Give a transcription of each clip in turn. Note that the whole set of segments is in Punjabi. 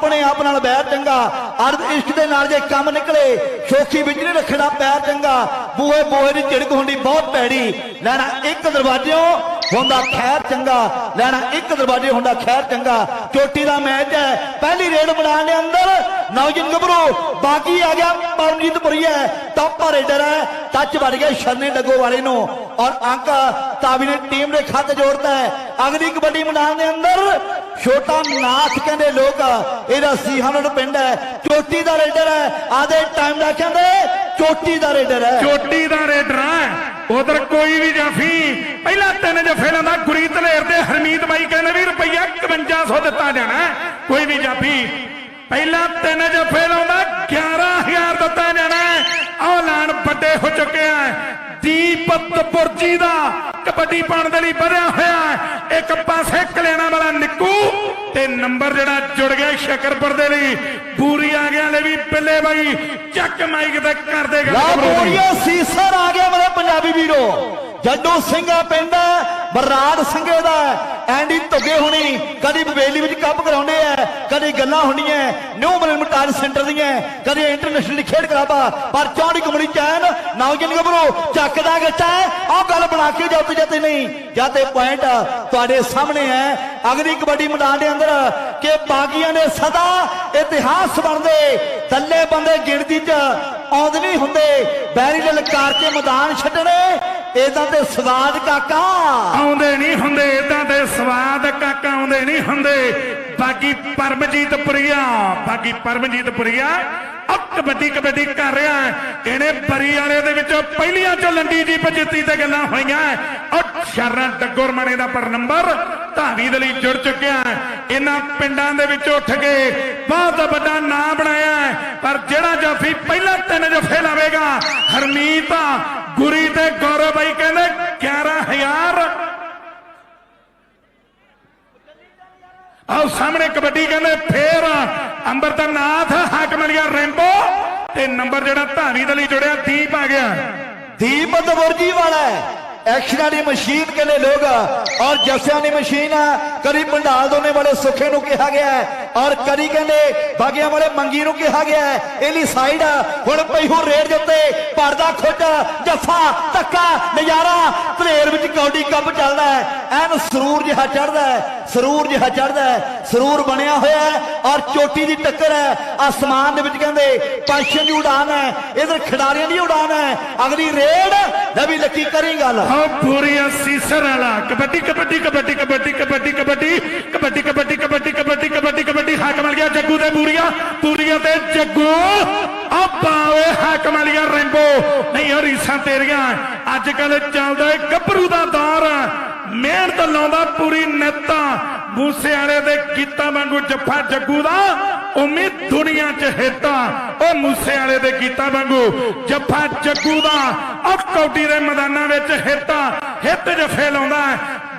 ਆਪਣੇ ਆਪ ਨਾਲ ਬੈਰ ਚੰਗਾ। ਅਰਧ ਇਸ਼ਕ ਦੇ ਨਾਲ ਜੇ ਕੰਮ ਨਿਕਲੇ, ਸ਼ੋਖੀ ਵਿੱਚ ਨਹੀਂ ਰੱਖਣਾ ਪੈਰ ਚੰਗਾ। ਬੂਹੇ ਬੂਹੇ ਦੀ ਝਿੜਕ ਹੁੰਦੀ ਬਹੁਤ ਭੈੜੀ। ਲੈਣਾ ਇੱਕ ਦਰਵਾਜ਼ਿਓਂ ਹੁੰਦਾ ਖੈਰ ਚੰਗਾ। ਲੈਣਾ ਇੱਕ ਦਰਵਾਜ਼ੇ ਹੁੰਦਾ ਖੈਰ ਚੰਗਾ। ਚੋਟੀ ਦਾ ਮੈਚ ਹੈ। ਪਹਿਲੀ ਰੇਡ ਬਣਾਉਣ ਦੇ ਅੰਦਰ। ਨੌਜਨ ਗੱਭਰੂ, ਬਾਕੀ ਆ ਗਿਆ ਪਰਮਜੀਤ ਪੁਰੀਆ ਟੌਪ ਰੇਡਰ ਹੈ। ਟੱਚ ਵੜ ਗਿਆ ਸ਼ਰਨੇ ਡੱਗੋ ਵਾਲੇ ਨੂੰ। ਔਰ ਅੰਕ ਤਾਵੀ ਨੇ ਟੀਮ ਦੇ ਖੱਤ ਜੋੜਦਾ ਹੈ। ਅਗਲੀ ਕਬੱਡੀ ਮੈਦਾਨ ਦੇ ਅੰਦਰ ਛੋਟਾ ਨਾਥ ਕਹਿੰਦੇ ਲੋਕ, ਇਹਦਾ ਸੀਹਾਨੜ ਪਿੰਡ ਹੈ। ਚੋਟੀ ਦਾ ਰੇਡਰ ਹੈ, ਆਦੇ ਟਾਈਮ ਦਾ ਕਹਿੰਦੇ, ਚੋਟੀ ਦਾ ਰੇਡਰ ਹੈ। ਚੋਟੀ ਦਾ ਰੇਡਰ ਹੈ, ਉਧਰ ਕੋਈ ਵੀ ਜਾਫੀ, ਪਹਿਲਾਂ ਤਿੰਨ ਜਫੇ ਲਾਉਂਦਾ ਗੁਰੀ ਧਲੇਰ ਤੇ ਹਰਮੀਤ ਬਾਈ ਕਹਿੰਦੇ ਵੀ ਰੁਪਈਆ 5100 ਦਿੱਤਾ ਜਾਣਾ ਕੋਈ ਵੀ ਜਾਫੀ, ਪਹਿਲਾਂ ਤਿੰਨ ਜਫੇ ਲਾਉਂਦਾ 11000 ਦਿੱਤਾ ਜਾਣਾ ਹੈ। ਆਹ ਵੱਡੇ ਹੋ ਚੁੱਕੇ ਆ ਦੀਪਤ ਪੁਰਜੀ ਦਾ ਕਬੱਡੀ ਪਾਉਣ ਦੇ ਲਈ ਵਧਿਆ ਹੋਇਆ। ਇੱਕ ਪਾਸੇ ਕਲਿਆਣਾ ਵਾਲਾ ਨਿੱਕੂ ਤੇ ਨੰਬਰ ਜਿਹੜਾ ਜੁੜ ਗਿਆ ਸ਼ਕਰਪੁਰ ਦੇ ਲਈ ਪੂਰੀ ਆ ਗਿਆ ਲੈ ਵੀ ਪਿੱਲੇ ਬਾਈ ਚੱਕ ਮਾਈਕ ਤੇ ਕਰਦੇ ਗੱਲ ਲਾ। ਬੋੜੀਆ ਸੀਸਰ ਆ ਗਿਆ ਮੇਰੇ ਪੰਜਾਬੀ ਵੀਰੋ ਜੱਡੂ ਸਿੰਘਾ ਪਿੰਡ ਬਰਾੜ ਸਿੰਘੇ ਦਾ ਐਂਡੀ ਧੁੱਗੇ ਹੋਣੀ ਕਦੀ ਬਵੇਲੀ ਵਿੱਚ ਕੱਪ ਕਰਾਉਂਦੇ ਆ ਕਦੀ ਗੱਲਾਂ ਹੁੰਦੀਆਂ ਨਿਊ ਮਲਮਟਾਰ ਸੈਂਟਰ ਦੀਆਂ ਕਦੀ ਇੰਟਰਨੈਸ਼ਨਲ ਖੇਡ ਕਰਾਬਾ, ਪਰ ਚੌੜੀ ਕਮੜੀ ਚੈਨ ਨੌਜਵਾਨ ਗੱਭਰੂ ਚੱਕਦਾ ਗੱਟਾ ਆਹ ਗੱਲ ਬਣਾ ਕੇ ਜਾਤੇ ਜਾਤੇ ਨਹੀਂ। ਜਾਤੇ ਪੁਆਇੰਟ ਤੁਹਾਡੇ ਸਾਹਮਣੇ ਹੈ। ਅਗਲੀ ਕਬੱਡੀ ਮੈਦਾਨ ਦੇ ਅੰਦਰ ਕਿ ਬਾਗੀਆਂ ਨੇ ਸਦਾ ਇਤਿਹਾਸ ਬਣਦੇ, ਥੱਲੇ ਬੰਦੇ ਗਿਣਤੀ 'ਚ ਆਉਂਦੇ ਨਹੀਂ ਹੁੰਦੇ। ਬੈਰੀ ਦੇ ਲਕਾਰ ਕੇ ਮੈਦਾਨ ਛੱਡਣੇ ਇਦਾਂ ਤੇ ਸਵਾਦ ਕਾਕਾ। ਆਉਂਦੇ ਨਹੀਂ ਹੁੰਦੇ ਇਦਾਂ ਦੇ ਸਵਾਦ ਕਾਕਾ ਆਉਂਦੇ ਨਹੀਂ ਹੁੰਦੇ। ਬਾਕੀ ਪਰਮਜੀਤ ਪੁਰੀਆ ਬਾਕੀ ਪਰਮਜੀਤ ਪੁਰੀਆ ਕਬੱਡੀ ਕਬੱਡੀ ਕਰ ਰਿਹਾ ਇਹਨੇ ਬਰੀ ਵਾਲੇ ਦੇ ਵਿੱਚੋਂ ਪਹਿਲੀਆਂ ਚੋਂ ਲੰਡੀ ਜੀਪ ਜਿੱਤੀ ਤੇ ਗੱਲਾਂ ਹੋਈਆਂ ਔਰ ਸ਼ਰਨ ਡੱਗੋਰਮਣੇ ਦਾ ਪਰ ਨੰਬਰ ਧਾਵੀ ਦੇ ਲਈ ਜੁੜ ਚੁੱਕਿਆ ਇਹਨਾਂ ਪਿੰਡਾਂ ਦੇ ਵਿੱਚ ਉੱਠ ਕੇ ਬਹੁਤ ਵੱਡਾ ਨਾਂ ਬਣਾਇਆ ਪਰ ਜਿਹੜਾ ਜਾਫੀ ਪਹਿਲਾਂ ਤਿੰਨ ਜਫੇ ਲਾਵੇਗਾ ਹਰਮੀਤ ਗੁਰੀ ਤੇ ਗੌਰਵ ਬਾਈ ਕਹਿੰਦੇ 11000 ਆਹ ਸਾਹਮਣੇ ਕਬੱਡੀ ਕਹਿੰਦੇ ਫੇਰ ਅੰਬਰਤਨਾਥ ਹਾਕਮਲੀਆ ਰੈਂਬੋ ਤੇ ਨੰਬਰ ਜਿਹੜਾ ਧਾਰੀ ਦੇ ਲਈ ਜੁੜਿਆ, ਦੀਪ ਆ ਗਿਆ। ਦੀਪ ਦਵਰਜੀ ਵਾਲਾ ਹੈ। एक्शन ਵਾਲੀ ਮਸ਼ੀਨ ਕਹਿੰਦੇ ਲੋਕ, ਔਰ और ਦੀ ਮਸ਼ੀਨ मशीन करीब पंडाल धोने वाले सुखे नु कहा गया है ਔਰ ਕਦੀ ਕਹਿੰਦੇ ਬਾਗਿਆਂ ਵਾਲੇ ਮੰਗੀ ਨੂੰ ਕਿਹਾ ਗਿਆ ਹੈ ਇਹਲੀ ਸਾਈਡ ਹੁਣ ਪਈਹੂ ਰੇਡ ਦੇ ਉੱਤੇ ਪਰਦਾ ਖੁੱਡ ਜੱਫਾ ਧੱਕਾ ਨਜ਼ਾਰਾ ਧਲੇਰ ਵਿੱਚ ਕੌਡੀ ਕੱਪ ਚੱਲਦਾ ਹੈ ਐਨ ਸਰੂਰ ਜਿਹਾ ਚੜਦਾ ਹੈ ਸਰੂਰ ਜਿਹਾ ਚੜਦਾ ਹੈ ਸਰੂਰ ਬਣਿਆ ਹੋਇਆ ਹੈ ਔਰ ਚੋਟੀ ਦੀ ਟੱਕਰ ਹੈ ਆਸਮਾਨ ਦੇ ਵਿੱਚ ਕਹਿੰਦੇ ਪੰਛੀਆਂ ਦੀ ਉਡਾਨ ਹੈ ਇਧਰ ਖਿਡਾਰੀਆਂ ਦੀ ਉਡਾਨ ਹੈ ਅਗਲੀ ਰੇਡ ਨਵੀਂ ਲੱਕੀ ਕਰੀ ਗੱਲ ਆਓ ਪੂਰੀ ਸੀਸਰ ਵਾਲਾ ਕਬੱਡੀ ਕਬੱਡੀ ਕਬੱਡੀ ਕਬੱਡੀ ਕਬੱਡੀ ਕਬੱਡੀ ਕਬੱਡੀ ਕਬੱਡੀ ਕਬੱਡੀ ਕਬੱਡੀ ਕਬੱਡੀ ਕਬੱਡੀ ਹਾਕਮ ਵਾਲੀਆ ਜੱਗੂ ਤੇ ਪੂਰੀਆਂ। ਪੂਰੀਆਂ ਤੇ ਜੱਗੂ। ਆ ਪਾਵੇ ਹਾਕਮ ਵਾਲੀਆ ਰੈਂਬੋ। ਨਹੀਂ ਉਹ ਰੀਸਾਂ ਤੇਰੀਆਂ। ਅੱਜ ਕੱਲ ਚੱਲਦਾ ਏ ਗੱਭਰੂ ਦਾ ਦੌਰ। ਮਿਹਨਤ ਲਾਉਂਦਾ ਪੂਰੀ ਨੇਤਾ। ਮੂਸੇ ਵਾਲੇ ਦੇ ਗੀਤਾਂ ਵਾਂਗੂ ਜੱਫਾ ਜੱਗੂ ਦਾ। ਉਮੀਦ ਦੁਨੀਆ 'ਚ ਹਿੱਤਾ। ਉਹ ਮੂਸੇ ਵਾਲੇ ਦੇ ਗੀਤਾਂ ਵਾਂਗੂ ਜੱਫਾ ਜੱਗੂ ਦਾ। ਉਹ ਕੌਡੀ ਦੇ ਮੈਦਾਨਾਂ ਵਿੱਚ ਹਿੱਤਾ। ਹਿੱਤ ਜਫੇ ਲਾਉਂਦਾ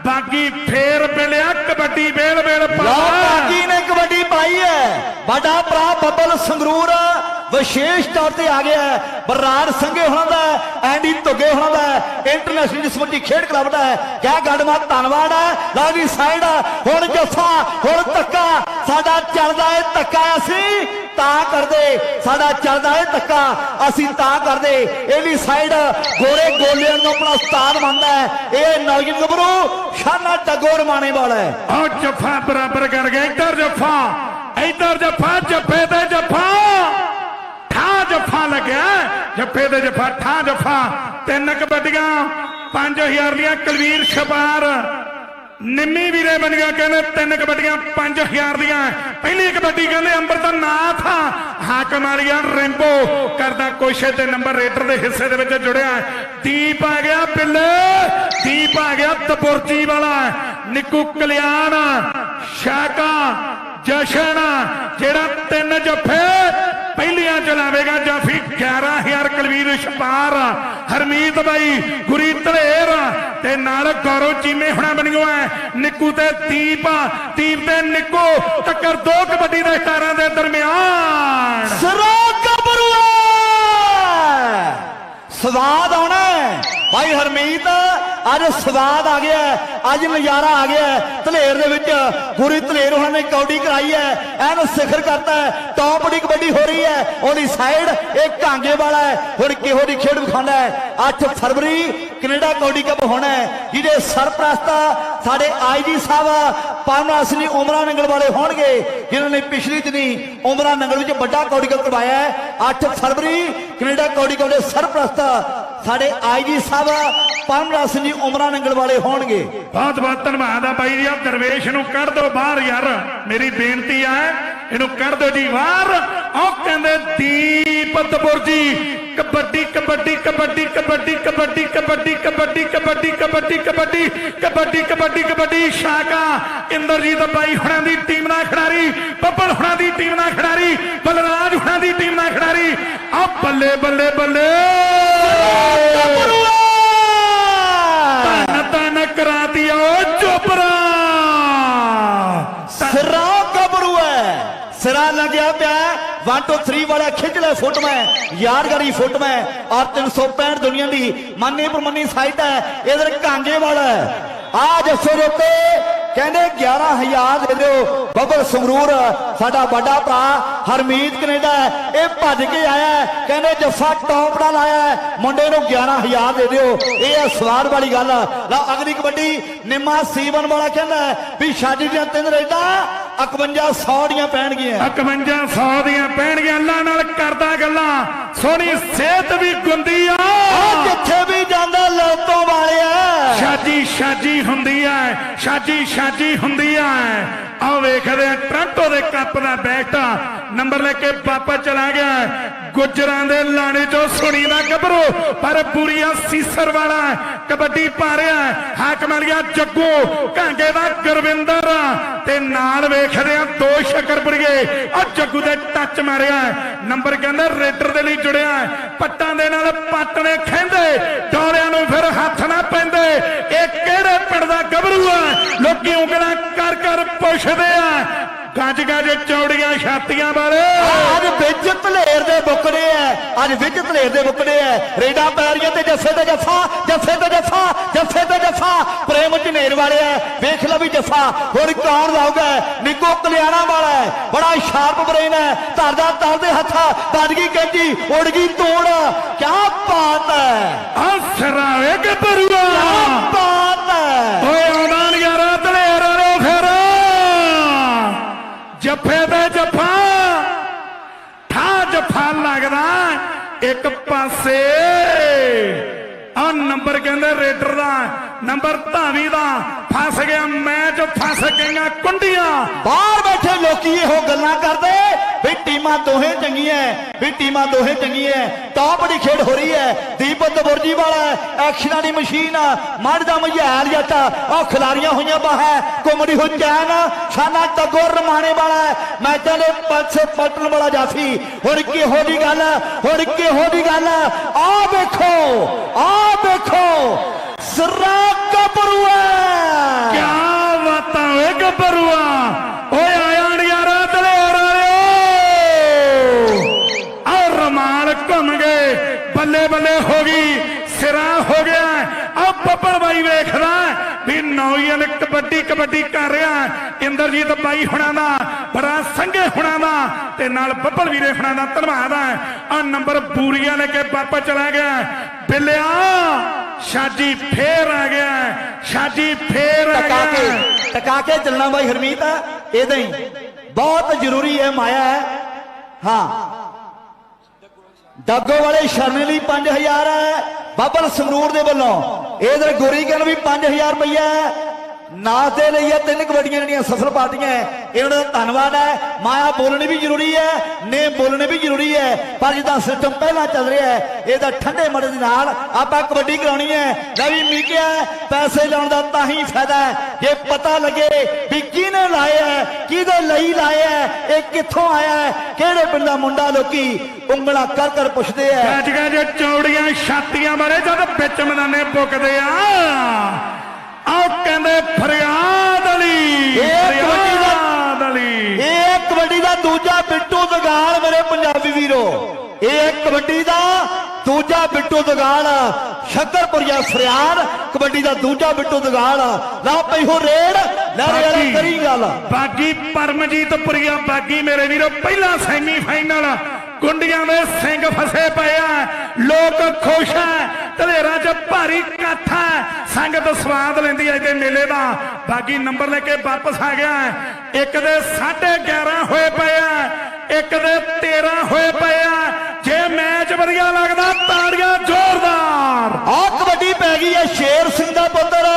ਬਾਗੀ ਫੇਰ ਮਿਲਿਆ ਕਬੱਡੀ ਵੇਲ ਵੇਲ ਲਓ ਪਾ ਨੇ ਕਬੱਡੀ ਪਾਈ ਹੈ। ਵੱਡਾ ਭਰਾ ਬੱਬਲ ਸੰਗਰੂਰ ਵਿਸ਼ੇਸ਼ ਤੌਰ ਤੇ ਆ ਗਿਆ ਹੈ। ਬਰਾੜ ਸੰਘੇ ਹੋਣਾ ਦਾ ਐਂਡੀ ਧੁੱਗੇ ਹੋਣਾ ਦਾ ਇੰਟਰਨੈਸ਼ਨਲ ਜਿਸਮਤੀ ਖੇਡ ਕਲੱਬ ਦਾ ਹੈ। ਕਿਆ ਗੱਡਮਾ ਧੰਨਵਾਦ ਹੈ। ਲਓ ਜੀ, ਸਾਈਡ ਹੁਣ ਜੱਫਾ, ਹੁਣ ਧੱਕਾ। ਸਾਡਾ ਚੱਲਦਾ ਹੈ ਧੱਕਾ ਅਸੀਂ। ਤਾਂ ਕਰਦੇ, ਸਾਡਾ ਚੱਲਦਾ ਹੈ ਧੱਕਾ, ਅਸੀਂ ਤਾਂ ਕਰਦੇ। ਇਹ ਵੀ ਸਾਈਡ ਗੋਰੇ ਗੋਲਿਆਂ ਨੂੰ ਆਪਣਾ ਉਸਤਾਦ ਮੰਨਦਾ ਹੈ। ਇਹ ਨੌਜਵਾਨ ਗੱਭਰੂ ਸ਼ਾਨਾ ਟਗੋਰ ਮਾਣੇ ਵਾਲਾ ਹੈ। ਉਹ ਜੱਫਾ ਬਰਾਬਰ ਕਰ ਗਿਆ, ਇੱਧਰ ਜੱਫਾ ਇੱਧਰ ਜੱਫਾ, ਜੱਫੇ ਤੇ ਜੱਫਾ। ਠਾ ਜੱਫਾ ਲੱਗਿਆ, ਜੱਫੇ ਤੇ ਜੱਫਾ ਠਾ ਜੱਫਾ। ਤਿੰਨ ਕਬੱਡੀਆਂ 5000 ਦੀਆਂ ਕਲਵੀਰ ਸ਼ਬਾਰ। ਨਿੰਮੀ ਵੀਰੇ ਬਣੀਆਂ ਕਹਿੰਦੇ ਤਿੰਨ ਕਬੱਡੀਆਂ 5000 ਦੀਆਂ। ਪਹਿਲੀ ਕਬੱਡੀ ਕਹਿੰਦੇ ਅੰਮ੍ਰਿਤਨਾਥ ਹਾਕਮ ਵਾਲੀਆ ਰੈਂਬੋ ਕਰਦਾ ਕੋਸ਼ੇ ਤੇ ਨੰਬਰ ਰੇਡਰ ਦੇ ਹਿੱਸੇ ਦੇ ਵਿੱਚ ਜੁੜਿਆ ਦੀਪ ਆ ਗਿਆ ਬਿੱਲੇ ਦੀਪ ਆ ਗਿਆ ਤਪੁਰਜੀ ਵਾਲਾ, ਨਿੱਕੂ ਕਲਿਆਣ ਸ਼ਾਕਾ ਜਸ਼ਨ, ਜਿਹੜਾ ਤਿੰਨ ਜੱਫੇ ਪਹਿਲੀਆਂ ਚਲਾਵੇਗਾ ਜਾਫੀ। 11000 ਕਲਵੀਰ ਛਪਾਰ, ਹਰਮੀਤ ਬਾਈ, ਗੁਰੀ ਧਲੇਰ ਤੇ ਨਾਲ ਗੌਰਵ ਚੀਮੇ ਹੁਣਾ ਬਣਿਓ ਹੈ ਨਿੱਕੂ ਤੇ ਦੀਪ ਦੀਪ ਤੇ ਨਿੱਕੂ, ਟੱਕਰ ਦੋ ਕਬੱਡੀ ਦੇ ਸਟਾਰਾਂ ਦੇ ਦਰਮਿਆਨ। ਸਰਾ ਗੱਭਰੂ ਸਵਾਦ ਆਉਣਾ ਭਾਈ ਹਰਮੀਤ, ਅੱਜ ਸਵਾਦ ਆ ਗਿਆ ਅੱਜ ਨਜ਼ਾਰਾ ਆ ਗਿਆ ਹੈ। ਧਲੇਰ ਦੇ ਵਿੱਚ ਗੁਰੀ ਧਲੇਰ ਉਹਨਾਂ ਨੇ ਕੌਡੀ ਕਰਾਈ ਹੈ। ਐਨ ਸਿਖਰ ਕਰਤਾ ਹੈ। ਟੌਪ ਦੀ ਕਬੱਡੀ ਹੋ ਰਹੀ ਹੈ। ਉਹਦੀ ਸਾਈਡ ਇਹ ਕਾਂਗੇ ਵਾਲਾ ਹੈ। ਹੁਣ ਕਿਹੋ ਦੀ ਖੇਡ ਵਿਖਾਉਂਦਾ ਹੈ। 8 ਫਰਵਰੀ ਕੈਨੇਡਾ ਕੌਡੀ ਕੱਪ ਹੋਣਾ ਹੈ ਜਿਹਦੇ ਸਰਪ੍ਰਸਤ ਸਾਡੇ ਆਈਜੀ ਸਾਹਿਬ ਪਾਵਨਾ ਅਸਲੀ ਉਮਰਾ ਨੰਗਲ ਵਾਲੇ ਹੋਣਗੇ, ਜਿਨ੍ਹਾਂ ਨੇ ਪਿਛਲੀ ਦਿਨੀ ਉਮਰਾ ਨੰਗਲ ਵਿੱਚ ਵੱਡਾ ਕੌਡੀ ਕੱਪ ਕਰਵਾਇਆ ਹੈ। 8 ਫਰਵਰੀ ਕੈਨੇਡਾ ਕੌਡੀ ਕੱਪ ਦੇ ਸਰਪ੍ਰਸਤ ਸਾਡੇ ਆਈਜੀ ਸਾਹਿਬ ਪਾਵਨਾ ਅਸਲੀ ਉਮਰਾਂ ਨੰਗਲ ਵਾਲੇ ਹੋਣਗੇ। ਬਹੁਤ ਬਹੁਤ ਧੰਨਵਾਦ ਆ ਬਾਈ ਜੀ ਆ ਦਰਵੇਸ਼ ਨੂੰ ਕੱਢ ਦਿਓ ਬਾਹਰ ਯਾਰ, ਮੇਰੀ ਬੇਨਤੀ ਆ, ਇਹਨੂੰ ਕੱਢ ਦਿਓ ਜੀ ਬਾਹਰ। ਉਹ ਕਹਿੰਦੇ ਦੀਪਤਪੁਰ ਜੀ ਕਬੱਡੀ ਕਬੱਡੀ ਕਬੱਡੀ ਕਬੱਡੀ ਕਬੱਡੀ ਕਬੱਡੀ ਕਬੱਡੀ ਕਬੱਡੀ ਕਬੱਡੀ ਕਬੱਡੀ ਕਬੱਡੀ ਕਬੱਡੀ ਕਬੱਡੀ ਸ਼ਾਕਾ ਇੰਦਰਜੀਤ ਬਾਈ ਹੁਣਾਂ ਦੀ ਟੀਮ ਨਾਲ ਖਿਡਾਰੀ ਬੱਬਲ ਹੁਣਾਂ ਦੀ ਟੀਮ ਨਾਲ ਖਿਡਾਰੀ ਬਲਰਾਜ ਹੁਣਾਂ ਦੀ ਟੀਮ ਨਾਲ ਖਿਡਾਰੀ ਆ ਬੱਲੇ ਬੱਲੇ ਬੱਲੇ ਧੰਨ ਧੰਨ ਕਰਾਤੀ ਓ ਚੋਪਰਾ ਸਿਰਾ ਗੱਭਰੂ ਹੈ ਸਿਰਾ ਲੱਗਿਆ ਪਿਆ। 1 2 3 ਵਾਲਾ ਖਿੱਚ ਲੈ ਫੁੱਟ ਮੈਂ। ਯਾਦਗਾਰੀ ਫੁੱਟ ਮੈਂ। ਔਰ 365 ਦੁਨੀਆ ਦੀ ਮੰਨੀ ਪਰਮੰਨੀ ਸਾਈਟ ਹੈ। ਇਧਰ ਕਾਂਗੇ ਵਾਲਾ ਆ ਜੱਸੋ ਦੇ ਉੱਤੇ ਕਹਿੰਦੇ 11000 ਦੇ ਦਿਓ। ਬੱਬਲ ਸੰਗਰੂਰ, ਸਾਡਾ ਵੱਡਾ ਭਰਾ ਹਰਮੀਤ ਕੈਨੇਡਾ ਇਹ ਭੱਜ ਕੇ ਆਇਆ ਕਹਿੰਦੇ ਜੱਫਾ ਟੌਪ ਨਾਲ ਆਇਆ ਮੁੰਡੇ ਨੂੰ 11000 ਦੇ ਦਿਓ। ਇਹ ਹੈ ਸਵਾਦ ਵਾਲੀ ਗੱਲ ਲਓ ਅਗਲੀ ਕਬੱਡੀ, ਨਿੰਮਾ, ਸੀਵਨ ਵਾਲਾ ਕਹਿੰਦਾ ਵੀ ਛੱਡ ਦੀਆਂ ਤਿੰਨ ਰੇਡਾਂ 5100 ਦੀਆਂ ਪੈਣਗੀਆਂ। 5100 ਦੀਆਂ ਪੈਣਗੀਆਂ ਅੱਲਾ ਨਾਲ ਕਰਦਾ ਗੱਲਾਂ। ਸੋਹਣੀ ਸਿਹਤ ਵੀ ਗੁੰਦੀ ਆ। ਆ ਜਿੱਥੇ ਵੀ ਜਾਂਦਾ ਲੋਤੋਂ ਵਾਲਿਆ। ਸ਼ਾਜੀ ਸ਼ਾਜੀ ਹੁੰਦੀ ਐ ਸ਼ਾਜੀ ਸ਼ਾਜੀ ਹੁੰਦੀ ਐ ਆਹ ਵੇਖਦੇ ਆ, ਟ੍ਰਾਂਟੋ ਦੇ ਕੱਪ ਦਾ ਬੈਟ ਨੰਬਰ ਲੈ ਕੇ ਪਾਪਾ ਚਲਾ ਗਿਆ। ਗੁੱਜਰਾਂ ਦੇ ਲਾਣੇ ਚੋਂ ਸੁਣੀ ਦਾ ਗੱਭਰੂ, ਪਰ ਪੂਰੀਆ ਸੀਸਰ ਵਾਲਾ ਕਬੱਡੀ ਪਾ ਰਿਹਾ ਹਾਕਮ ਵਾਲੀਆ ਜੱਗੂ ਕਾਂਗੇ ਦਾ ਗੁਰਵਿੰਦਰ। ਤੇ ਨਾਲ ਵੇਖਦੇ ਆ, ਦੋ ਸ਼ਕਰਪੁਰੀਏ ਆ ਜੱਗੂ ਦੇ ਟੱਚ ਮਾਰਿਆ ਨੰਬਰ ਕਹਿੰਦਾ ਰੇਡਰ ਦੇ ਲਈ ਜੁੜਿਆ ਪੱਟਾਂ ਦੇ ਨਾਲ ਪੱਟ ਨੇ ਖੈਂਦੇ ਡੋਰਿਆਂ ਨੂੰ ਫਿਰ ਹੱਥ ਨਾ ਪੈਂਦੇ। ਇਹ ਕਿਹੜੇ ਪਿੰਡ ਦਾ ਗੱਭਰੂ ਆ ਲੋਕੀ ਉਂਗਲਾਂ ਕਰ ਕਰ ਪੁੱਛਦੇ ਆ ਗੱਜ ਗੱਜ ਚੌੜੀਆਂ ਛਾਤੀਆਂ ਵਾਲੇ। ਅੱਜ ਵਿੱਚ ਧਲੇਰ ਦੇ ਬੁੱਕੜੇ ਐ ਅੱਜ ਵਿੱਚ ਧਲੇਰ ਦੇ ਬੁੱਕੜੇ ਐ। ਰੇਡਾ ਪੈਰੀਆਂ ਤੇ ਜੱਫੇ ਤੇ ਜੱਫਾ ਜੱਫੇ ਤੇ ਜੱਫਾ ਜੱਫੇ ਤੇ ਜੱਫਾ ਪ੍ਰੇਮ ਝਨੇਰ ਵਾਲੇ ਐ ਵੇਖ ਲਓ ਵੀ ਜੱਫਾ ਹੁਣ ਕੌਣ ਲਾਊਗਾ ਨਿੱਕੋ ਕਲਿਆਣਾ ਵਾਲਾ ਹੈ ਬੜਾ ਸ਼ਾਰਪ ਬ੍ਰੇਨ ਹੈ ਧਰਦਾ ਤਰਦੇ ਹੱਥਾਂ। ਵੱਜ ਗਈ ਕੈਂਚੀ ਉੜ ਗਈ ਤੋੜ ਕੀ ਬਾਤ ਹੈ ਆ ਸਰਾਵੇ ਗੱਭਰੂਆ। ਕੀ ਬਾਤ ਹੈ ਓਏ ਜੱਫੇ ਤੇ ਜੱਫਾ। ਠਾ ਜੱਫਾ ਲੱਗਦਾ ਇੱਕ ਪਾਸੇ। ਆ ਨੰਬਰ ਕਹਿੰਦੇ ਰੇਡਰ ਦਾ, ਨੰਬਰ ਧਾਵੀ ਦਾ, ਫਸ अखा सकेंगा कुंडिया। बाहर बैठे लोग ये हो गल करते भी टीमा दोहे चंगी हो रही पलटन वाला जाफी हूँ किहो गल हूँ किहो गल आ देखो सरा कपरू है। क्या ਓਏ ਓਏ ਆਇਆ ਯਾਰਾ ਦਲੇਰ ਵਾਲਿਓ। ਆ ਰਮਾਲ ਘੁੰਮ ਗਏ, ਬੱਲੇ ਬੱਲੇ ਹੋ ਗਈ, ਸਿਰਾ ਹੋ ਗਿਆ। ਆ ਬੱਬਲ ਬਾਈ ਵੇਖਦਾ ਵੀ ਨੌਜਵਾਨ ਕਬੱਡੀ ਕਬੱਡੀ ਕਰ ਰਿਹਾ। ਇੰਦਰਜੀਤ ਬਾਈ ਹੁਣਾਂ ਦਾ, ਬੜਾ ਸੰਘੇ ਹੁਣਾਂ ਦਾ ਤੇ ਨਾਲ ਬੱਬਲ ਵੀਰੇ ਹੁਣਾਂ ਦਾ ਧੰਨਵਾਦ ਹੈ। ਆ ਨੰਬਰ ਬੂਰੀਆਂ ਲੈ ਕੇ ਵਾਪਸ ਚਲਾ ਗਿਆ। ਬਿੱਲਿਆ ਸ਼ਾਜੀ ਫੇਰ ਆ ਗਿਆ ਸ਼ਾਜੀ ਫੇਰ ਆ ਟਕਾ ਗਿਆ। ਕੇ ਟਕਾ ਕੇ ਚੱਲਣਾ ਬਾਈ ਹਰਮੀਤ ਇਦਾਂ ਹੀ। ਬਹੁਤ ਜ਼ਰੂਰੀ ਹੈ ਮਾਇਆ ਹੈ। ਹਾਂ। ਡੱਗੋ ਵਾਲੇ ਸ਼ਰਨੇ ਲਈ 5000 ਹੈ ਬਾਬਲ ਸੰਗਰੂਰ ਦੇ ਵੱਲੋਂ। ਇਧਰ ਗੁਰੀ ਕਹਿਣ ਵੀ 5000 ਰੁਪਈਆ ਹੈ। ਨਾਸ ਦੇ ਲਈ ਇਹ ਤਿੰਨ ਕਬੱਡੀਆਂ ਜਿਹੜੀਆਂ ਸਫਲ ਪਾਰਟੀਆਂ ਹੈ ਦਾ ਧੰਨਵਾਦ ਹੈ ਮਾਇਆ ਬੋਲਣੀ ਵੀ ਜ਼ਰੂਰੀ ਹੈ ਨੇ ਬੋਲਣੇ ਵੀ ਜ਼ਰੂਰੀ ਹੈ ਪਰ ਜਿੱਦਾਂ ਸਿਸਟਮ ਪਹਿਲਾਂ ਚੱਲ ਰਿਹਾ ਹੈ ਇਹਦਾ ਠੰਡੇ ਮੜੇ ਦੇ ਨਾਲ ਆਪਾਂ ਕਬੱਡੀ ਕਰਾਉਣੀ ਹੈ ਲੈ ਮੀਕਿਆ, ਪੈਸੇ ਲਾਉਣ ਦਾ ਤਾਂ ਹੀ ਫਾਇਦਾ ਹੈ ਜੇ ਪਤਾ ਲੱਗੇ ਵੀ ਕਿਹਨੇ ਲਾਇਆ ਹੈ ਕਿਹਦੇ ਲਈ ਲਾਇਆ ਹੈ ਇਹ ਕਿੱਥੋਂ ਆਇਆ ਹੈ ਕਿਹੜੇ ਪਿੰਡ ਦਾ ਮੁੰਡਾ ਲੋਕੀ ਉਂਗਲਾਂ ਕਰ ਕਰ ਪੁੱਛਦੇ ਆ ਅੱਜ ਕੱਲ੍ਹ ਚੌੜੀਆਂ ਛਾਤੀਆਂ ਮਾਰੇ ਜਦ ਵਿੱਚ ਮੈਦਾਨੇ ਪੁੱਕਦੇ ਆ। ਆਹ ਕਹਿੰਦੇ ਫਰਿਆਦ ਅਲੀ ਇਹ ਕਬੱਡੀ ਦਾ- ਫਰਿਆਦ ਅਲੀ। ਇਹ ਕਬੱਡੀ ਦਾ ਦੂਜਾ ਬਿੱਟੂ ਦਗਾਲ ਮੇਰੇ ਪੰਜਾਬੀ ਵੀਰੋ। ਇਹ ਕਬੱਡੀ ਦਾ ਦੂਜਾ ਬਿੱਟੂ ਦਗਾਲ ਸ਼ੱਕਰਪੁਰੀਆ ਫਰਿਆਦ ਕਬੱਡੀ ਦਾ ਦੂਜਾ ਬਿੱਟੂ ਦਗਾਲ। ਲਾ ਪਈ ਹੋ ਰੇਡ ਲਹਿਰੇ ਵਾਲੇ ਕਰੀ ਗੱਲ। ਬਾਗੀ ਪਰਮਜੀਤ ਪੁਰੀਆ ਬਾਗੀ ਮੇਰੇ ਵੀਰੋ ਪਹਿਲਾ ਸੈਮੀ ਫਾਈਨਲ ਗੁੰਡੀਆਂ ਦੇ ਸਿੰਘ ਫਸੇ ਪਏ ਆ। ਲੋਕ ਖੁਸ਼ ਆ। ਧਲੇਰਾਂ 'ਚ ਭਾਰੀ ਇਕੱਠ ਹੈ ਸੰਗਤ ਸਵਾਦ ਲੈਂਦੀ ਹੈ ਇਹਦੇ ਮੇਲੇ ਦਾ। ਬਾਗੀ ਨੰਬਰ ਲੈ ਕੇ ਵਾਪਸ ਆ ਗਿਆ। ਇੱਕ ਦੇ 11.5 ਹੋਏ ਪਏ ਆ। ਇੱਕ ਦੇ 13 ਹੋਏ ਪਏ ਆ। ਜੇ ਮੈਚ ਵਧੀਆ ਲੱਗਦਾ, ਤਾੜੀਆਂ ਜ਼ੋਰਦਾਰ। ਆ ਕਬੱਡੀ ਪੈ ਗਈ ਹੈ। ਸ਼ੇਰ ਸਿੰਘ ਦਾ ਪੁੱਤਰ,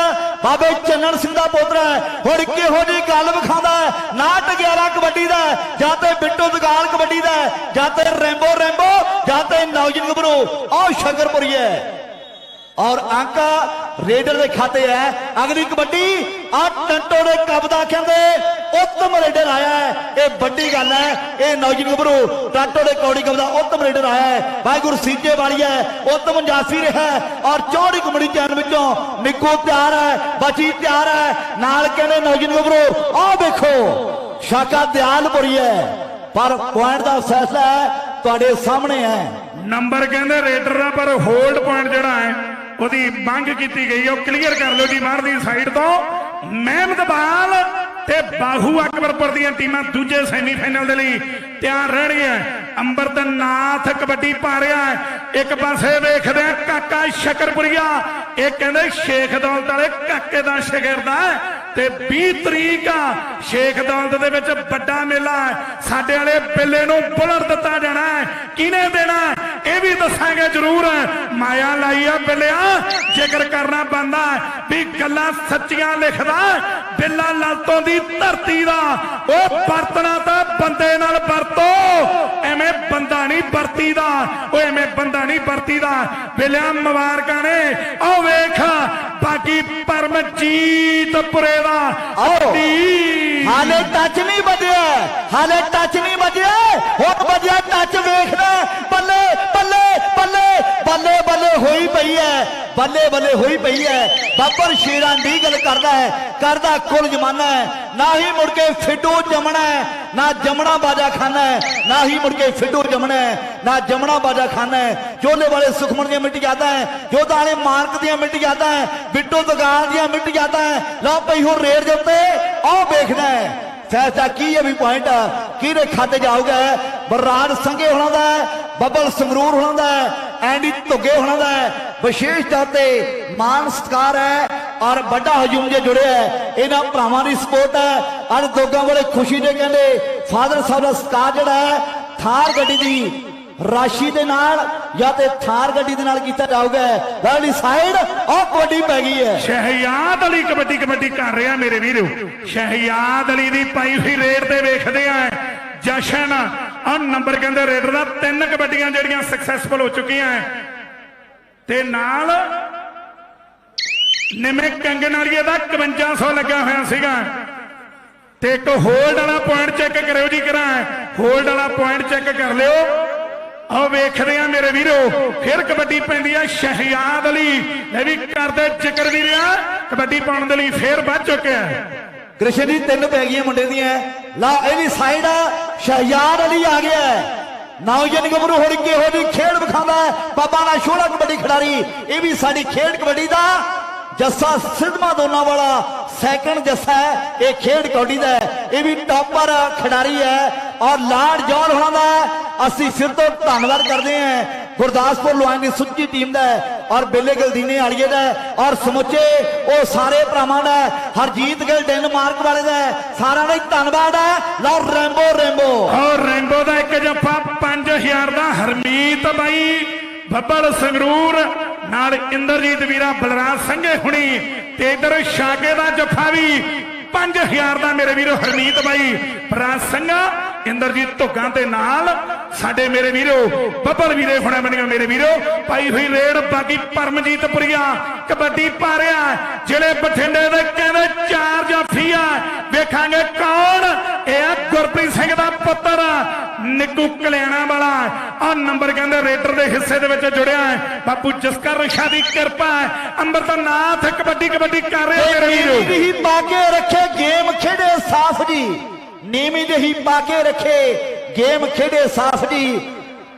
ਬਾਬੇ ਚੰਨਣ ਸਿੰਘ ਦਾ ਪੁੱਤਰ ਹੈ। ਹੁਣ ਕਿਹੋ ਜੀ ਗੱਲ ਵਿਖਾਉਂਦਾ ਨਾਟ 11 ਕਬੱਡੀ ਦਾ, ਜਾਂ ਤੇ ਬਿੱਟੂ ਦੁਕਾਨ ਕਬੱਡੀ ਦਾ, ਜਾਂ ਤੇ ਰੈਂਬੋ ਰੈਂਬੋ, ਜਾਂ ਤੇ ਨੌਜਨ ਗਬਰੂ ਆਹ ਸ਼ੰਕਰਪੁਰੀ ਹੈ। ਔਰ ਅੰਕ ਰੇਡਰ ਦੇ ਖਾਤੇ ਹੈ। ਅਗਲੀ ਕਬੱਡੀ ਆ ਟੰਟੋ ਦੇ ਕਬਦਾ ਕਹਿੰਦੇ ਉੱਤਮ ਰੇਡਰ ਆਇਆ ਹੈ। ਇਹ ਵੱਡੀ ਗੱਲ ਹੈ। ਇਹ ਨੌਜਵਾਨ ਗੱਭਰੂ ਟੰਟੋ ਦੇ ਕੌੜੀ ਕਬਦਾ ਉੱਤਮ ਰੇਡਰ ਆਇਆ ਹੈ। ਵਾਹਿਗੁਰੂ ਸੀਜੇ ਵਾਲੀ ਹੈ। ਉੱਤਮ ਜਾਫੀ ਰਿਹਾ ਔਰ ਚੌੜੀ ਕਬੱਡੀ ਚੈਨ ਵਿੱਚੋਂ ਨਿੱਕੂ ਤਿਆਰ ਹੈ। ਬਚੀ ਤਿਆਰ ਹੈ। ਨਾਲ ਕਹਿੰਦੇ ਨੌਜਵਾਨ ਗੱਭਰੂ, ਆਹ ਵੇਖੋ ਸ਼ਾਕਾ ਦਿਆਲਪੁਰੀ ਹੈ। ਪਰ ਪੁਆਇੰਟ ਦਾ ਫੈਸਲਾ ਤੁਹਾਡੇ ਸਾਹਮਣੇ ਹੈ। ਨੰਬਰ ਕਹਿੰਦੇ ਰੇਡਰ ਦਾ ਪਰ ਹੋਲਡ ਪੁਆਇੰਟ ਜਿਹੜਾ ਹੈ, ਉਹਦੀ ਮੰਗ ਕੀਤੀ ਗਈ ਉਹ ਕਲੀਅਰ ਕਰ ਲਓ ਜੀ, ਬਾਹਰ ਦੀ ਸਾਈਡ ਤੋਂ। ਮਿਹਨਤ ਬਾਲ ਤੇ ਬਾਹੂ ਅਕਬਰਪੁਰ ਦੀਆਂ ਟੀਮਾਂ ਦੂਜੇ ਸੈਮੀਫਾਈਨਲ ਦੇ ਲਈ ਤਿਆਰ ਰਹਿਣਗੀਆਂ। ਅੰਮ੍ਰਿਤਨਾਥ ਕਬੱਡੀ ਪਾ ਰਿਹਾ ਹੈ। ਇੱਕ ਪਾਸੇ ਵੇਖਦੇ ਆ ਕਾਕਾ ਸ਼ਕਰਪੁਰੀਆ। ਇਹ ਕਹਿੰਦੇ ਸ਼ੇਖ ਦੌਲਤ ਵਾਲੇ ਕਾਕੇ ਦਾ ਸ਼ਾਗਿਰਦ ਤੇ 20 ਤਰੀਕ ਆ, ਸ਼ੇਖ ਦੌਲਤ ਦੇ ਵਿੱਚ ਵੱਡਾ ਮੇਲਾ ਹੈ। ਸਾਡੇ ਵਾਲੇ ਬਿੱਲੇ ਨੂੰ ਬੁਲਟ ਦਿੱਤਾ ਜਾਣਾ ਹੈ। ਕਿਹਨੇ ਦੇਣਾ ਇਹ ਵੀ ਦੱਸਾਂਗੇ ਜ਼ਰੂਰ। ਮਾਇਆ ਲਾਈ ਆ ਬਿੱਲਿਆ। ਜ਼ਿਕਰ ਕਰਨਾ ਬੰਦਾ ਵੀ ਗੱਲਾਂ ਸੱਚੀਆਂ ਲਿਖਦਾ ਬਿੱਲਾ ਲਾਲਤੋਂ ਦੀ ਧਰਤੀ ਦਾ ਉਹ ਵਰਤਣਾ ਤਾਂ ਬੰਦੇ ਨਾਲ ਵਰਤੋ। ਐਵੇਂ ਬੰਦਾ ਨਹੀਂ ਵਰਤੀ ਦਾ ਉਹ ਐਵੇਂ ਬੰਦਾ ਨਹੀਂ ਵਰਤੀ ਦਾ ਬਿੱਲਿਆ ਮੁਬਾਰਕਾਂ ਨੇ। ਆਹ ਵੇਖ ਬਾਕੀ ਪਰਮਜੀਤ ਪੁਰੇ ਦਾ। ਹੱਡੀ। ਹਾਲੇ ਟੱਚ ਨਹੀਂ ਵੱਜਿਆ। ਹਾਲੇ ਟੱਚ ਨਹੀਂ ਵੱਜਿਆ। ਹੁਣ ਵੱਜਿਆ ਟੱਚ ਵੇਖਣਾ ਬੱਲੇ ਬੱਲੇ ਬੱਲੇ। ਬੱਲੇ ਬੱਲੇ ਹੋਈ ਪਈ ਹੈ ਬੱਲੇ ਬੱਲੇ ਹੋਈ ਪਈ ਹੈ ਬੱਬਰ ਸ਼ੇਰਾਂ ਦੀ ਗੱਲ ਕਰਦਾ ਹੈ ਕਰਦਾ ਕੁੱਲ ਜਮਾਨਾ ਹੈ ਨਾ ਹੀ ਮੁੜ ਕੇ ਫਿੱਡੂ ਜਮਣਾ ਹੈ ਨਾ ਜਮਣਾ ਬਾਜਾ ਖਾਨਾ ਹੈ ਨਾ ਹੀ ਮੁੜ ਕੇ ਫਿੱਡੂ ਜਮਣਾ ਹੈ ਨਾ ਜਮਣਾ ਬਾਜਾ ਖਾਨਾ ਹੈ ਚੋਲੇ ਵਾਲੇ ਸੁਖਮਣ ਦੀਆਂ ਮਿਟ ਜਾਂਦਾ ਹੈ ਜੋਧਾ ਵਾਲੇ ਮਾਰਕ ਦੀਆਂ ਮਿਟ ਜਾਂਦਾ ਹੈ ਬਿੱਟੂ ਦੁਕਾਨ ਦੀਆਂ ਮਿਟ ਜਾਂਦਾ ਹੈ ਲਓ ਪਈ ਹੁਣ ਰੇਡ ਦੇ ਉੱਤੇ, ਆਹ ਵੇਖਣਾ ਹੈ ਫੈਸਲਾ ਕੀ ਹੈ ਵੀ ਪੁਆਇੰਟ ਕਿਹਦੇ ਖਾਤੇ ਜਾਊਗਾ ਬਰਰਾੜ ਸੰਘੇ ਹੋਣਾ ਦਾ ਬੱਬਲ ਸੰਗਰੂਰ ਹੋਣਾ ਦਾ ਐਂਡੀ ਧੁੱਗੇ ਹੋਣਾ ਦਾ ਹੈ। ਵਿਸ਼ੇਸ਼ ਤੌਰ ਤੇ ਮਾਨ ਸਤਕਾਰ ਹੈ ਔਰ ਵੱਡਾ ਹਜੂਮ ਜੇ ਜੁੜਿਆ ਹੈ। ਇਹਨਾਂ ਭਰਾਵਾਂ ਦੀ ਸਪੋਰਟ ਹੈ। ਅੱਜ ਦੋਗਾ ਵਾਲੇ ਖੁਸ਼ੀ ਦੇ ਕਹਿੰਦੇ ਫਾਦਰ ਸਾਹਿਬ ਦਾ ਸਤਕਾਰ ਜਿਹੜਾ ਹੈ, ਥਾਰ ਗੱਡੀ ਦੀ ਰਾਸ਼ੀ ਦੇ ਨਾਲ ਜਾਂ ਤੇ ਥਾਰ ਗੱਡੀ ਦੇ ਨਾਲ ਕੀਤਾ ਜਾਊਗਾ ਵਾਲੀ ਸਾਈਡ ਆਹ ਕਬੱਡੀ ਪੈ ਗਈ ਹੈ। ਸ਼ਹਿਯਾਦ ਅਲੀ ਕਬੱਡੀ ਕਬੱਡੀ ਕਰ ਰਿਹਾ ਮੇਰੇ ਵੀਰੋ। ਸ਼ਹਿਯਾਦ ਅਲੀ ਦੀ ਪਾਈ ਹੋਈ ਰੇਡ ਤੇ ਵੇਖਦੇ ਆ। ਜਸ਼ਨ ਆ ਨੰਬਰ ਕਹਿੰਦੇ ਰੇਡਰ ਦਾ, ਤਿੰਨ ਕਬੱਡੀਆਂ ਜਿਹੜੀਆਂ ਸਕਸੈਸਫੁਲ ਹੋ ਚੁੱਕੀਆਂ ਤੇ ਨਾਲ ਨਿਮੇ ਕੰਗਣ ਦਾ 5100 ਲੱਗਾ ਹੋਇਆ ਸੀਗਾ। ਤੇ ਇੱਕ ਹੋਲਡ ਵਾਲਾ ਪੁਆਇੰਟ ਚੈੱਕ ਕਰਿਓ ਜੀ ਕਰਾਂ ਹੋਲਡ ਵਾਲਾ ਪੁਆਇੰਟ ਚੈੱਕ ਕਰ ਲਿਓ। ਆਹ ਵੇਖਦੇ ਆ ਮੇਰੇ ਵੀਰੋ, ਫਿਰ ਕਬੱਡੀ ਪੈਂਦੀ ਆ ਸ਼ਹਿਯਾਦ ਅਲੀ। ਲੈ ਵੀ ਕਰਦੇ ਜ਼ਿਕਰ ਵੀ ਰਿਹਾ ਕਬੱਡੀ ਪਾਉਣ ਦੇ ਲਈ ਫੇਰ ਵੱਧ ਚੁੱਕਿਆ। ਕ੍ਰਿਸ਼ਨ ਜੀ, ਤਿੰਨ ਪੈ ਗਈਆਂ ਮੁੰਡੇ ਦੀਆਂ। ਲਾ ਇਹਦੀ ਸਾਈਡ ਆ। ਸ਼ਹਿਯਾਰ ਅਲੀ ਆ ਗਿਆ ਹੈ। ਗੱਭਰੂ ਹੁਣ ਕਿਹੋ ਦੀ ਖੇਡ ਵਿਖਾਉਂਦਾ ਬਾਬਾ ਦਾ ਸ਼ੋਲਾ ਕਬੱਡੀ ਖਿਡਾਰੀ, ਇਹ ਵੀ ਸਾਡੀ ਖੇਡ ਕਬੱਡੀ ਦਾ ਜੱਸਾ ਸਿੱਧਮਾ ਦੋਨਾਂ ਵਾਲਾ ਸੈਕੰਡ ਜੱਸਾ ਹੈ। ਇਹ ਖੇਡ ਕਬੱਡੀ ਦਾ ਇਹ ਵੀ ਟੌਪਰ ਖਿਡਾਰੀ ਹੈ। ਔਰ ਲਾਰਡ ਜੌਲ ਹੋਣਾ ਦਾ ਅਸੀਂ ਸਿਰ ਤੋਂ ਧੰਨਵਾਦ ਕਰਦੇ ਹਾਂ। ਗੁਰਦਾਸਪੁਰ ਲੋਆਂ ਸੁੱਚੀ ਟੀਮ ਦਾ ਔਰ ਬੇਲੇ ਗਲਦੀਨੇ ਵਾਲੀਏ ਦਾ ਔਰ ਸਮੁੱਚੇ ਉਹ ਸਾਰੇ ਭਰਾਵਾਂ ਦਾ ਹਰਜੀਤ ਗਿੱਲ ਡੈਨਮਾਰਕ ਵਾਲੇ ਦਾ ਸਾਰਿਆਂ ਦਾ ਧੰਨਵਾਦ ਹੈ। ਲਓ ਰੈਂਬੋ ਰੈਂਬੋ। ਔਰ ਰੈਂਬੋ ਦਾ ਇੱਕ ਜੱਫਾ 5000 ਦਾ ਹਰਮੀਤ ਬਾਈ, ਬੱਬਲ ਸੰਗਰੂਰ, ਨਾਲ ਇੰਦਰਜੀਤ ਵੀਰਾ ਬਲਰਾਜ ਸੰਘੇ ਹੁਣੀ ਤੇ ਇਧਰ ਸ਼ਾਗੇ ਦਾ ਜੱਫਾ ਵੀ 5000 ਦਾ ਮੇਰੇ ਵੀਰੋ ਹਰਮੀਤ ਬਾਈ, ਬਲਰਾਜ ਸੰਘਾ ਇੰਦਰਜੀਤ ਧੁੱਗਾਂ ਦੇ ਨਾਲ ਸਾਡੇ ਮੇਰੇ ਵੀਰੋ ਬੱਬਲ ਵੀਰੇ ਹੁਣੇ ਬਣੀਆਂ ਮੇਰੇ ਵੀਰੋ ਪਾਈ ਹੋਈ ਰੇਡ ਬਾਕੀ ਪਰਮਜੀਤ ਪੁਰੀਆ ਕਬੱਡੀ ਪਾ ਰਿਹਾ ਜਿਹੜੇ ਬਠਿੰਡੇ ਦੇ ਕਹਿੰਦੇ ਚਾਰ ਜਾਫੀ ਆ ਵੇਖਾਂਗੇ ਕੌਣ? ਇਹ ਆ ਗੁਰਪ੍ਰੀਤ ਸਿੰਘ ਦਾ ਪੁੱਤਰ ਨਿੱਕੂ ਕਲਿਆਣਾ ਵਾਲਾ। ਆ ਨੰਬਰ ਕਹਿੰਦੇ ਰੇਡਰ ਦੇ ਹਿੱਸੇ ਦੇ ਵਿੱਚ ਜੁੜਿਆ ਹੈ। ਬਾਪੂ ਜਸਕਰ ਰਸ਼ਾ ਦੀ ਕਿਰਪਾ ਹੈ। ਅੰਮ੍ਰਿਤਨਾਥ ਕਬੱਡੀ ਕਬੱਡੀ ਕਰ ਰਿਹਾ ਮੇਰੇ ਵੀਰੋ। ਜਿਹੀ ਪਾ ਕੇ ਰੱਖੇ ਗੇਮ ਖੇਡੇ ਸਾਫ਼ ਜੀ। ਨੀਵੀਂ ਜਿਹੀ ਪਾ ਕੇ ਰੱਖੇ ਗੇਮ ਖੇਡੇ ਸਾਫ਼ ਜੀ।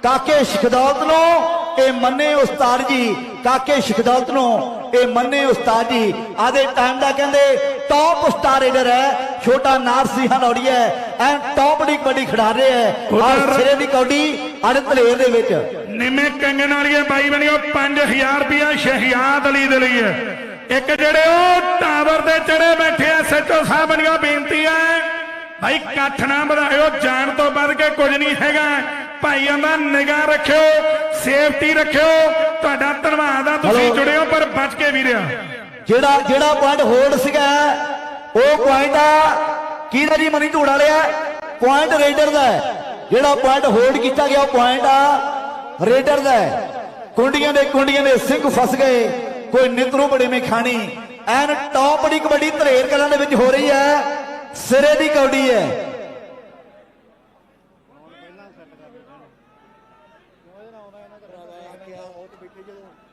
ਕਾਕੇ ਸ਼ਖਦੌਲਤ ਨੂੰ ਇਹ ਮੰਨੇ ਉਸਤਾਦ ਜੀ ਕਾਕੇ ਸ਼ਖਦੌਲਤ ਨੂੰ ਇਹ ਮੰਨੇ ਉਸਤਾਦ ਜੀ। ਆਦੇ ਟਾਈਮ ਦਾ ਕਹਿੰਦੇ ਟੌਪ ਸਟਾਰ ਰੇਡਰ ਹੈ ਛੋਟਾ ਨਾਰਸੀ ਹਨੌੜੀ ਹੈ ਐ ਟੌਪ ਦੀ ਕਬੱਡੀ ਖਿਡਾ ਰਿਹਾ ਹੈ। ਔਰ ਸਿਰੇ ਦੀ ਕੌਡੀ ਅੜ ਧਲੇਰ ਦੇ ਵਿੱਚ। ਨਿੰਮੇ ਕੰਗਣ ਵਾਲੀਆਂ ਬਾਈ ਬਣਿਓ 5000 ਰੁਪਇਆ ਸ਼ਹਿਜ਼ਾਦ ਅਲੀ ਦੇ ਲਈ ਹੈ। ਇੱਕ ਜਿਹੜੇ ਉਹ ਟਾਵਰ ਦੇ ਚੜੇ ਬੈਠੇ ਐ ਸੱਚੋ ਸਾਹਿਬ ਬਣਿਓ ਬੇਨਤੀ ਹੈ। ਭਾਈ ਇਕੱਠ ਨਾ ਵਧਾਇਓ ਜਾਣ ਤੋਂ ਵੱਧ ਕੇ ਕੁਝ ਨਹੀਂ ਹੈਗਾ। ਭਾਈਆਂ ਦਾ ਨਿਗਾਹ ਰੱਖਿਓ ਸੇਫਟੀ ਰੱਖਿਓ। ਤੁਹਾਡਾ ਧੰਨਵਾਦ ਆ ਤੁਸੀਂ। ਜੁੜਿਓ ਪਰ ਬਚ ਕੇ ਵੀਰਿਆ ਜਿਹੜਾ ਜਿਹੜਾ ਪੁਆਇੰਟ ਹੋਲਡ ਸੀਗਾ ਉਹ ਪੁਆਇੰਟ ਆ ਕਿਹਦਾ ਜੀ ਮਨੀ ਝੂੜ ਵਾਲਿਆ ਪੁਆਇੰਟ ਰੇਡਰ ਦਾ। ਜਿਹੜਾ ਪੁਆਇੰਟ ਹੋਲਡ ਕੀਤਾ ਗਿਆ ਉਹ ਪੁਆਇੰਟ ਆ ਰੇਡਰ ਦਾ। ਕੁੰਡੀਆਂ ਦੇ ਕੁੰਡੀਆਂ ਦੇ ਸਿੰਘ ਫਸ ਗਏ। ਕੋਈ ਨਿਤਰੂ ਬੜੇ ਮੇ ਖਾਣੀ ਐਨ ਟੌਪ ਦੀ ਕਬੱਡੀ ਧਰੇਰ ਕਲਾਂ ਦੇ ਵਿੱਚ ਹੋ ਰਹੀ ਹੈ। ਸਿਰੇ ਦੀ ਕੌਡੀ ਹੈ।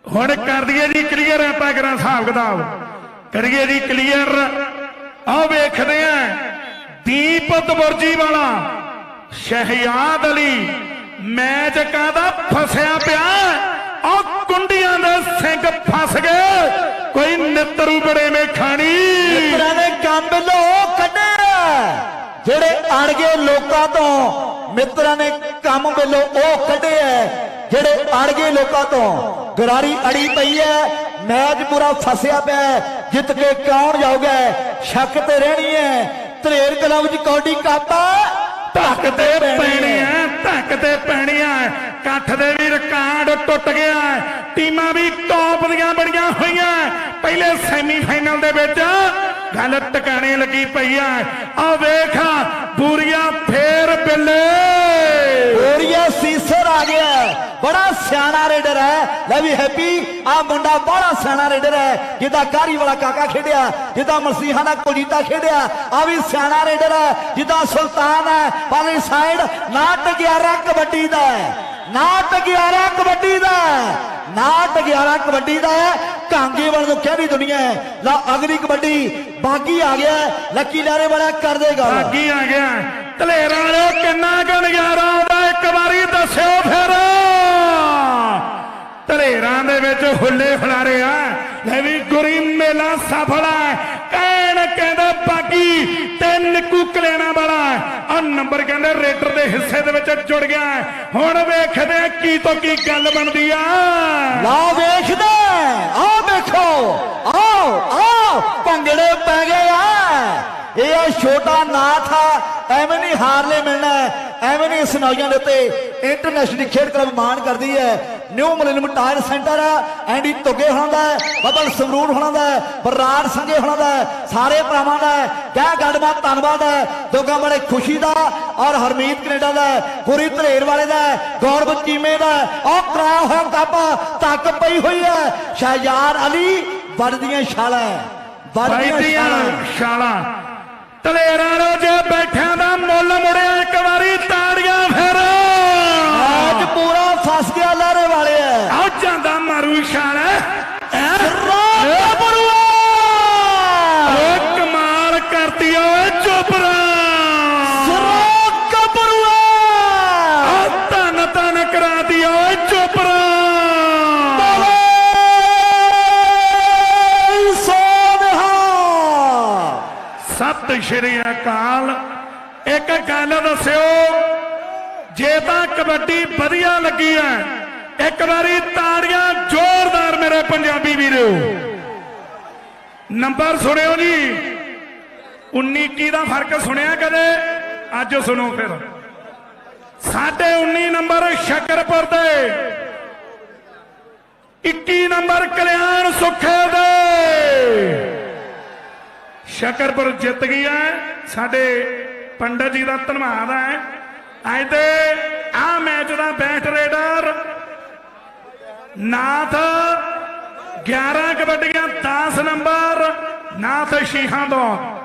ਹੁਣ ਕਰ ਦਈਏ ਜੀ ਕਲੀਅਰ ਆਪਾਂ ਕਰਾਂ ਹਿਸਾਬ ਕਿਤਾਬ। ਕਰੀਏ ਜੀ ਕਲੀਅਰ ਆਹ ਵੇਖਦੇ ਆ ਦੀਪਤ ਬੁਰਜੀ ਵਾਲਾ, ਸ਼ਹਿਜ਼ਾਦ ਅਲੀ, ਮੈਚ ਕਾਦਾ ਫਸਿਆ ਪਿਆ? ਉਹ ਕੁੰਡੀਆਂ ਦੇ ਸਿੰਘ ਫਸ ਗਏ। ਕੋਈ ਨਿੱਤਰੂ ਬੜੇ ਮੇ ਖਾਣੀ। ਮਿੱਤਰਾਂ ਨੇ ਕੰਮ ਵੱਲੋਂ ਕੱਢਿਆ ਜਿਹੜੇ ਅੜ ਗਏ ਲੋਕਾਂ ਤੋਂ ਮਿੱਤਰਾਂ ਨੇ ਕੰਮ ਵੱਲੋਂ ਉਹ ਕੱਢਿਆ ਜਿਹੜੇ ਅੜ ਗਏ ਲੋਕਾਂ ਤੋਂ ਗਰਾਰੀ ਅੜੀ ਪਈ ਹੈ ਮੈਚ ਪੂਰਾ ਫਸਿਆ ਪਿਆ ਹੈ। ਜਿੱਤ ਕੇ ਕੌਣ ਜਾਊਗਾ? ਸ਼ੱਕ ਤੇ ਰਹਿਣੀ ਹੈ। ਧਰੇਰ ਕਲਾਂ ਵਿੱਚ ਕੌਡੀ ਕਾਪਾ ਧੱਕ ਤੇ ਪੈਣੀ ਐ ਧੱਕ ਤੇ ਪੈਣੀ ਐ ਇਕੱਠ ਦੇ ਵੀ ਰਿਕਾਰਡ ਟੁੱਟ ਗਿਆ ਹੈ। ਟੀਮਾਂ ਵੀ ਟੌਪ ਦੀਆਂ ਬੜੀਆਂ ਹੋਈਆਂ। ਪਹਿਲੇ ਸੈਮੀਫਾਈਨਲ ਦੇ ਵਿੱਚ ਗੱਲ ਟਿਕਾਣੇ ਲੱਗੀ ਪਈ ਐ ਆ ਵੇਖ, ਬੂਰੀਆ ਫੇਰ ਬਿੱਲੇ। ਓਰੀਆ ਸੀਸਰ ਆ ਗਿਆ। ਬੜਾ ਸਿਆਣਾ ਰੇਡਰ ਹੈ। ਲੈ ਵੀ ਹੈਪੀ ਆ ਮੁੰਡਾ ਬੜਾ ਸਿਆਣਾ ਰੇਡਰ ਹੈ। ਜਿਹਦਾ ਕਾਰੀ ਵਾਲਾ ਕਾਕਾ ਖੇਡਿਆ, ਜਿੱਦਾਂ ਮਸੀਹਾ ਦਾ ਕੁਲਜੀਤਾ ਖੇਡਿਆ ਆ ਵੀ ਸਿਆਣਾ ਰੇਡਰ ਹੈ। ਜਿੱਦਾਂ ਸੁਲਤਾਨ ਹੈ ਪਾਲੀ ਸਾਈਡ ਨਾਟ 11 ਕਬੱਡੀ ਦਾ ਹੈ। ਨਾਟ 11 ਕਬੱਡੀ ਨਾਟ 11 ਕਬੱਡੀ ਦਾ ਹੈ। ਕਾਂਗੇ ਵਾਲ ਨੂੰ ਕਹਿਣੀ ਦੁਨੀਆ ਹੈ। ਲਾ ਅਗਲੀ ਕਬੱਡੀ ਬਾਗੀ ਆ ਗਿਆ ਲੱਕੀ ਲਾਰੇ ਵਾਲਾ ਕਰ ਦੇਗਾ। ਬਾਗੀ ਆ ਗਿਆ ਧਲੇਰਾਂ ਵਾਲਿਓ ਕਿੰਨਾ ਕੁ ਨਜ਼ਾਰਾ ਆਉਂਦਾ ਇੱਕ ਵਾਰੀ ਦੱਸਿਓ ਫਿਰ। ਧਲੇਰਾਂ ਦੇ ਵਿੱਚ ਹੁੱਲੇ ਹੁਲਾਰੇ ਆ। ਲੈ ਵੀ ਗੁਰੀ ਮੇਲਾ ਸਫਲ ਕਹਿਣ ਕਹਿੰਦਾ ਬਾਕੀ ਤਿੰਨ ਨਿੱਕੂ ਵਾਲਾ ਆ ਨੰਬਰ ਕਹਿੰਦੇ, ਰੇਡਰ ਦੇ ਹਿੱਸੇ ਦੇ ਵਿੱਚ ਜੁੜ ਗਿਆ ਹੁਣ ਵੇਖਦੇ ਆ ਕੀ ਤੋਂ ਕੀ ਗੱਲ ਬਣਦੀ ਆ। ਲਾ ਵੇਖਦਾ ਆ ਵੇਖੋ ਆਓ ਆਓ ਭੰਗੜੇ ਪੈ ਗਏ ਆ। ਇਹ ਆ ਛੋਟਾ ਨਾਥ ਆ। ਐਵੇਂ ਨਹੀਂ ਹਾਰਲੇ ਮਿਲਣਾ ਐਵੇਂ ਨਹੀਂ ਇਸ ਨੌਜਵਾਨ ਦੇ ਉੱਤੇ। ਇੰਟਰਨੈਸ਼ਨਲ ਖੇਡ ਕਲੱਬ ਮਾਣ ਕਰਦੀ ਹੈ। ਨਿਊ ਮਲਿਨਮ ਟਾਇਰ ਸੈਂਟਰ ਐਂਡੀ ਤੁਗੇ ਹੋਣਾ ਦਾ ਬੱਬਲ ਸਮਰੂਰ ਹੋਣਾ ਦਾ ਬਰਾੜ ਸੰਗੇ ਹੋਣਾ ਦਾ ਸਾਰੇ ਭਰਾਵਾਂ ਦਾ ਕਹਿ ਗੱਡਮਾ ਧੰਨਵਾਦ ਹੈ ਦੋਗਾ ਬੜੇ ਖੁਸ਼ੀ ਦਾ ਔਰ ਹਰਮੀਤ ਕੈਨੇਡਾ ਦਾ ਪੁਰੀ ਧਰੇਰ ਵਾਲੇ ਦਾ ਗੌਰਵ ਚੀਮੇ ਦਾ ਹੈ, ਔਰ ਕਰਾਇਆ ਹੋਇਆ ਕੱਪ ਤੱਕ ਪਈ ਹੋਈ ਹੈ ਸ਼ਹਿਜਾਰ ਅਲੀ ਵੱਡਦੀਆਂ ਛਾਲਾਂ ਵੱਡਦੀਆਂ ਬਾਈਆਂ ਛਾਲਾਂ। ਵਾਲੋ ਜੇ ਬੈਠਿਆਂ ਦਾ ਮੁੱਲ ਮੁੜਿਆ ਇੱਕ ਵਾਰੀ ਤਾੜੀਆਂ ਫਿਰ। ਸ਼੍ਰੀ ਅਕਾਲ। ਇੱਕ ਗੱਲ ਦੱਸਿਓ, ਜੇ ਤਾਂ ਕਬੱਡੀ ਵਧੀਆ ਲੱਗੀ ਹੈ ਇੱਕ ਵਾਰੀ ਤਾੜੀਆਂ ਜ਼ੋਰਦਾਰ ਮੇਰੇ ਪੰਜਾਬੀ ਵੀਰੋ। ਨੰਬਰ ਸੁਣਿਓ ਜੀ। 19 ਕੀ ਦਾ ਫ਼ਰਕ ਸੁਣਿਆ ਕਦੇ? ਅੱਜ ਸੁਣੋ ਫਿਰ। ਸਾਡੇ 19 ਨੰਬਰ ਸ਼ਕਰਪੁਰ ਦੇ। 21 ਨੰਬਰ ਕਲਿਆਣ ਸੁਖੇ ਦੇ। ਸ਼ਕਰਪੁਰ ਜਿੱਤ ਗਈ ਹੈ ਸਾਡੇ ਪੰਡਤ ਜੀ ਦਾ ਧੰਨਵਾਦ ਹੈ ਅੱਜ ਤੇ ਆ ਮੈਚ ਦਾ ਬੈਟ ਰੇਡਰ ਨਾਥ 11 ਕਬੱਡੀਆਂ 10 ਨੰਬਰ। ਨਾਥ ਸ਼ੀਹਾਂ ਤੋਂ।